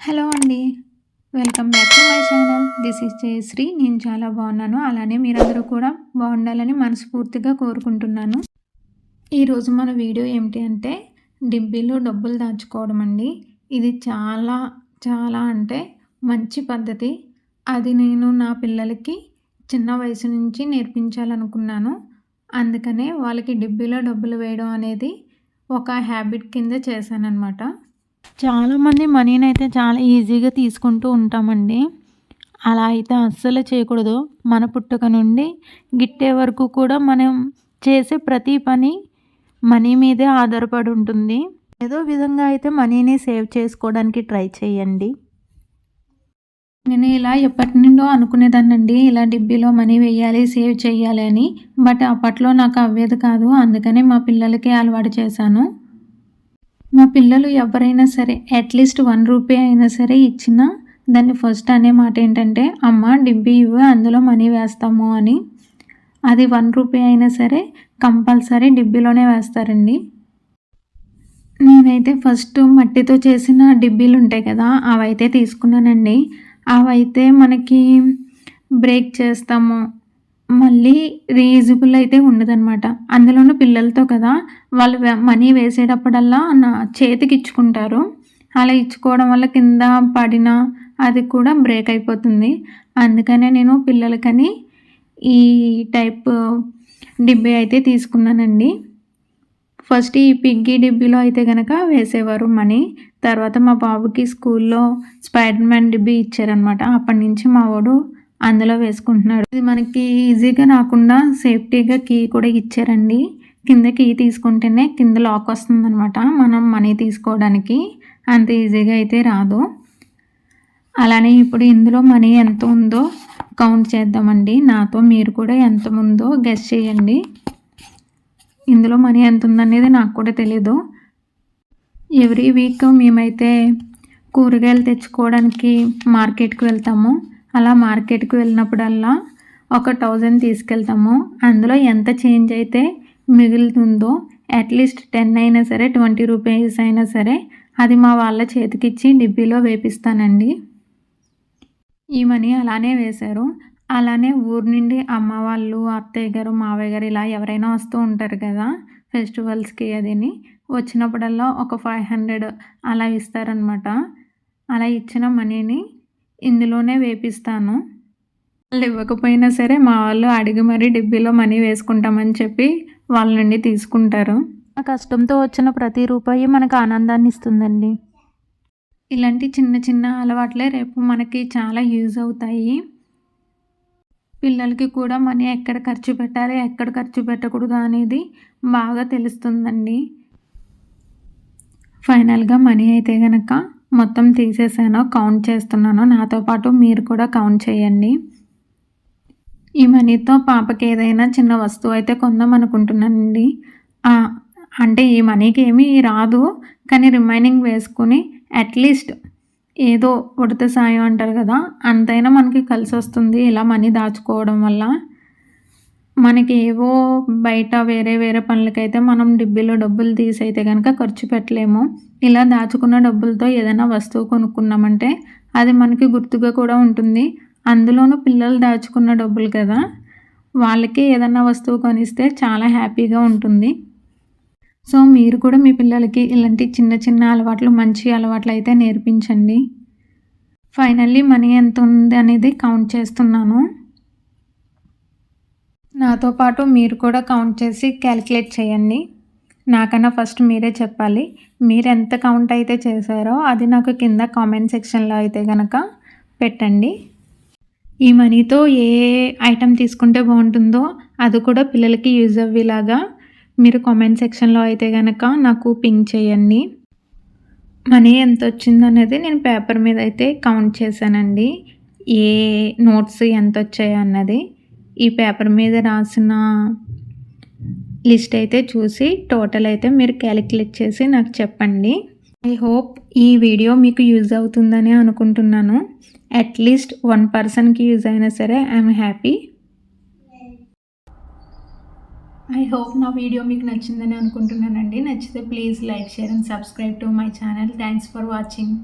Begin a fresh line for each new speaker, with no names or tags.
Hello అండి. Welcome back to my channel. This is Jayashree. నేను చాలా బాగున్నాను. అలానే మీరందరూ కూడా బాగుండాలని మనస్ఫూర్తిగా కోరుకుంటున్నాను. ఈరోజు మన వీడియో ఏమిటి అంటే డిబ్బీలో డబ్బులు దాచుకోవడం అండి. ఇది చాలా చాలా అంటే మంచి పద్ధతి. అది నేను నా పిల్లలకి చిన్న వయసు నుంచి నేర్పించాలనుకున్నాను. అందుకనే వాళ్ళకి డిబ్బీలో డబ్బులు వేయడం అనేది ఒక హ్యాబిట్ కింద చేశానన్నమాట. చాలామంది మనీని అయితే చాలా ఈజీగా తీసుకుంటూ ఉంటామండి. అలా అయితే అస్సలు చేయకూడదు. మన పుట్టుక నుండి గిట్టే వరకు కూడా మనం చేసే ప్రతి పని మనీ మీదే ఆధారపడి ఉంటుంది. ఏదో విధంగా అయితే మనీని సేవ్ చేసుకోవడానికి ట్రై చేయండి. నేను ఇలా ఎప్పటి నుండో అనుకునేదాన్నండి ఇలా డిబ్బీలో మనీ వేయాలి సేవ్ చేయాలి అని. బట్ అప్పట్లో నాకు అవ్వేది కాదు. అందుకనే మా పిల్లలకి అలవాటు చేశాను. మా పిల్లలు ఎవరైనా సరే అట్లీస్ట్ వన్ రూపీ అయినా సరే ఇచ్చినా దాన్ని ఫస్ట్ అనే మాట ఏంటంటే అమ్మ డిబ్బి ఇవ్వు అందులో మనీ వేస్తాము అని. అది వన్ రూపీ అయినా సరే కంపల్సరీ డిబ్బీలోనే వేస్తారండి. నేనైతే ఫస్ట్ మట్టితో చేసిన డిబ్బీలు ఉంటాయి కదా అవైతే తీసుకున్నానండి. అవైతే మనకి బ్రేక్ చేస్తాము. మళ్ళీ రీయూజబుల్ అయితే ఉండదన్నమాట. అందులోనూ పిల్లలతో కదా వాళ్ళు మనీ వేసేటప్పుడల్లా నా చేతికి ఇచ్చుకుంటారు. అలా ఇచ్చుకోవడం వల్ల కింద పడిన అది కూడా బ్రేక్ అయిపోతుంది. అందుకనే నేను పిల్లలకని ఈ టైప్ డిబ్బీ అయితే తీసుకున్నానండి. ఫస్ట్ ఈ పిగ్గీ డిబ్బీలో అయితే కనుక వేసేవారు మనీ. తర్వాత మా బాబుకి స్కూల్లో స్పైడర్ మ్యాన్ డిబ్బీ ఇచ్చారనమాట అప్పటి నుంచి మా వాడు అందులో వేసుకుంటున్నాడు. ఇది మనకి ఈజీగా రాకుండా సేఫ్టీగా కీ కూడా ఇచ్చారండి. కింద కీ తీసుకుంటేనే కింద లాక్ వస్తుందనమాట మనం మనీ తీసుకోవడానికి అంత ఈజీగా అయితే రాదు. అలానే ఇప్పుడు ఇందులో మనీ ఎంత ఉందో కౌంట్ చేద్దామండి. నాతో మీరు కూడా ఎంత ఉందో గెస్ చేయండి. ఇందులో మనీ ఎంత ఉందనేది నాకు కూడా తెలీదు. ఎవ్రీ వీక్ మేమైతే కూరగాయలు తెచ్చుకోవడానికి మార్కెట్కి వెళ్తాము. అలా మార్కెట్కి వెళ్ళినప్పుడల్లా ఒక థౌజండ్ తీసుకెళ్తాము. అందులో ఎంత చేంజ్ అయితే మిగులుతుందో అట్లీస్ట్ టెన్ అయినా సరే ట్వంటీ రూపీస్ అయినా సరే అది మా వాళ్ళ చేతికిచ్చి డిబ్బీలో వేపిస్తానండి. ఈ మనీ అలానే వేశారు. అలానే ఊరు నుండి అమ్మ వాళ్ళు అత్తయ్య గారు మావయ్య గారు ఇలా ఎవరైనా వస్తూ ఉంటారు కదా ఫెస్టివల్స్కి అదిని వచ్చినప్పుడల్లా ఒక ఫైవ్ హండ్రెడ్ అలా ఇస్తారనమాట అలా ఇచ్చిన మనీని ఇందులోనే వేపిస్తాను. వాళ్ళు ఇవ్వకపోయినా సరే మా వాళ్ళు అడిగి మరీ డిబ్బీలో మనీ వేసుకుంటామని చెప్పి వాళ్ళ నుండి తీసుకుంటారు. ఆ కష్టంతో వచ్చిన ప్రతి రూపాయి మనకు ఆనందాన్ని ఇస్తుందండి. ఇలాంటి చిన్న చిన్న అలవాట్లే రేపు మనకి చాలా యూజ్ అవుతాయి. పిల్లలకి కూడా మనీ ఎక్కడ ఖర్చు పెట్టాలి ఎక్కడ ఖర్చు పెట్టకూడదు అనేది బాగా తెలుస్తుందండి. ఫైనల్గా మనీ అయితే కనుక మొత్తం తీసేసాను కౌంట్ చేస్తున్నాను. నాతో పాటు మీరు కూడా కౌంట్ చేయండి. ఈ మనీతో పాపకి ఏదైనా చిన్న వస్తువు అయితే కొందాం అనుకుంటున్నానండి. అంటే ఈ మనీకి ఏమీ రాదు కానీ రిమైనింగ్ వేసుకుని అట్లీస్ట్ ఏదో ఉడత సాయం అంటారు కదా అంతైనా మనకి కలిసి వస్తుంది ఇలా మనీ దాచుకోవడం వల్ల మనకి ఏవో బయట వేరే వేరే పనులకైతే మనం డిబ్బీలో డబ్బులు తీసి అయితే కనుక ఖర్చు పెట్టలేము. ఇలా దాచుకున్న డబ్బులతో ఏదైనా వస్తువు కొనుక్కున్నామంటే అది మనకి గుర్తుగా కూడా ఉంటుంది. అందులోనూ పిల్లలు దాచుకున్న డబ్బులు కదా. వాళ్ళకి ఏదైనా వస్తువు కొనిస్తే చాలా హ్యాపీగా ఉంటుంది. సో మీరు కూడా మీ పిల్లలకి ఇలాంటి చిన్న చిన్న అలవాట్లు మంచి అలవాట్లు అయితే నేర్పించండి. ఫైనల్లీ మనీ ఎంత ఉంది అనేది కౌంట్ చేస్తున్నాను. నాతో పాటు మీరు కూడా కౌంట్ చేసి క్యాలిక్యులేట్ చేయండి. నాకన్నా ఫస్ట్ మీరే చెప్పాలి. మీరు ఎంత కౌంట్ అయితే చేశారో అది నాకు కింద కామెంట్ సెక్షన్లో అయితే కనుక పెట్టండి. ఈ మనీతో ఏ ఐటెం తీసుకుంటే బాగుంటుందో అది కూడా పిల్లలకి యూజ్ అవ్వేలాగా మీరు కామెంట్ సెక్షన్లో అయితే కనుక నాకు పింక్ చేయండి. మనీ ఎంత వచ్చిందనేది నేను పేపర్ మీద అయితే కౌంట్ చేశానండి. ఏ నోట్స్ ఎంత వచ్చాయో అన్నది. ఈ పేపర్ మీద రాసిన లిస్ట్ అయితే చూసి టోటల్ అయితే మీరు క్యాలిక్యులేట్ చేసి నాకు చెప్పండి. ఐ హోప్ ఈ వీడియో మీకు యూజ్ అవుతుందని అనుకుంటున్నాను. అట్లీస్ట్ వన్ పర్సన్కి యూజ్ అయినా సరే ఐఎమ్ హ్యాపీ ఐ హోప్ నా వీడియో మీకు నచ్చిందని అనుకుంటున్నానండి. నచ్చితే please like share and subscribe to my channel thanks for watching